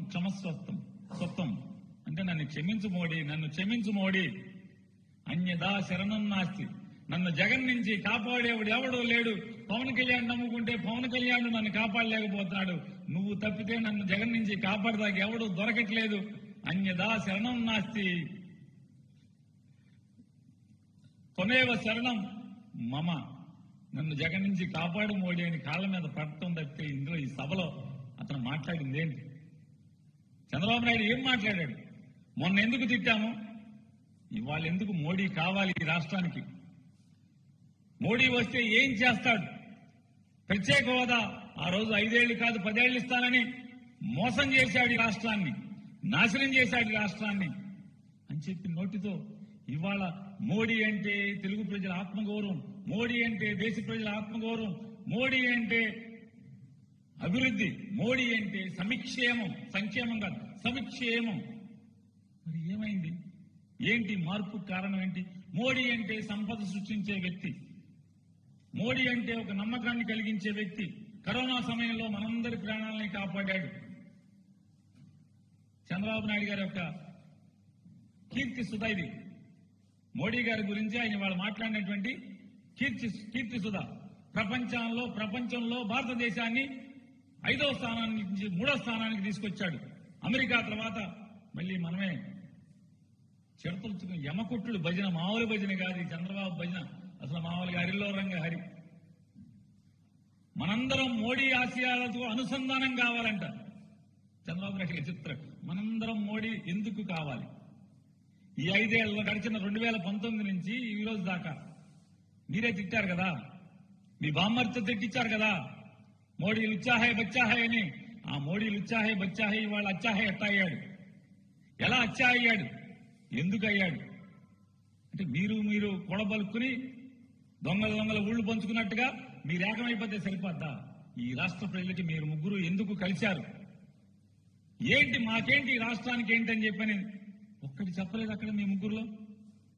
క్షమస్వత్వం స్వత్వం. అంటే నన్ను క్షమించు మోడీ నన్ను క్షమించు మోడీ. అన్యదా శరణం నాస్తి. నన్ను జగన్ నుంచి కాపాడేవాడు ఎవడో లేడు. పవన్ కళ్యాణ్ నమ్ముకుంటే పవన్ కళ్యాణ్ నన్ను కాపాడలేకపోతున్నాడు. నువ్వు తప్పితే నన్ను జగన్ నుంచి కాపాడదాకా ఎవడు దొరకట్లేదు. అన్యదా శరణం నాస్తి. కొనేవ శరణం మమ. నన్ను జగన్ నుంచి కాపాడు మోడీ అని కాళ్ళ మీద పడటం తప్పితే ఇందులో ఈ సభలో అతను మాట్లాడింది ఏంటి? చంద్రబాబు నాయుడు ఏం మాట్లాడాడు? మొన్న ఎందుకు తిట్టాము? ఇవాళ ఎందుకు మోడీ కావాలి ఈ రాష్ట్రానికి? మోడీ వస్తే ఏం చేస్తాడు? ప్రత్యేక హోదా ఆ రోజు ఐదేళ్ళు కాదు పదేళ్ళు ఇస్తానని మోసం చేశాడు ఈ రాష్ట్రాన్ని నాశనం చేశాడు ఈ రాష్ట్రాన్ని అని చెప్పి నోటితో ఇవాళ మోడీ అంటే తెలుగు ప్రజల ఆత్మగౌరవం మోడీ అంటే దేశ ప్రజల ఆత్మగౌరవం మోడీ అంటే అభివృద్ధి మోడీ అంటే సమిక్షేమం సంక్షేమం కాదు సమిక్షేమం మరి ఏమైంది? ఏంటి మార్పు కారణం ఏంటి? మోడీ అంటే సంపద సృష్టించే వ్యక్తి. మోడీ అంటే ఒక నమ్మకాన్ని కలిగించే వ్యక్తి. కరోనా సమయంలో మనందరి ప్రాణాలని కాపాడాడు. చంద్రబాబు నాయుడు గారి యొక్క కీర్తి సుధ ఇది. మోడీ గారి గురించి ఆయన వాళ్ళు మాట్లాడినటువంటి కీర్తి కీర్తి సుధ. ప్రపంచంలో ప్రపంచంలో భారతదేశాన్ని ఐదవ స్థానానికి నుంచి మూడో స్థానానికి తీసుకొచ్చాడు. అమెరికా తర్వాత మళ్ళీ మనమే చిరతలుచుకుని యమకుట్టుడు భజన మామూలు భజన కాదు చంద్రబాబు భజన. అసలు మామూలుగా హరిలో రంగ హరి. మనందరం మోడీ ఆశయాలతో అనుసంధానం కావాలంట. చంద్రబాబు నాయుడు చిత్రం మనందరం మోడీ ఎందుకు కావాలి? ఈ ఐదేళ్ళలో గడిచిన రెండు వేల పంతొమ్మిది నుంచి ఈ రోజు దాకా మీరే తిట్టారు కదా? మీ బామ్మర్చ తిట్టించారు కదా? మోడీ లుచ్చాహే బచ్చాహే అని. ఆ మోడీ లుచ్చాహే బచ్చాహే ఇవాళ అచ్చాహే ఎట్టా అయ్యాడు. ఎలా అచ్చా అయ్యాడు? ఎందుకు అయ్యాడు? అంటే మీరు మీరు కొడబలుక్కుని దొంగల దొంగల ఊళ్ళు పంచుకున్నట్టుగా మీరు ఏకమైపోతే సరిపోద్దా? ఈ రాష్ట్ర ప్రజలకి మీరు ముగ్గురు ఎందుకు కలిశారు? ఏంటి మాకేంటి ఈ రాష్ట్రానికి ఏంటని చెప్పని ఒక్కటి చెప్పలేదు అక్కడ మీ ముగ్గురులో?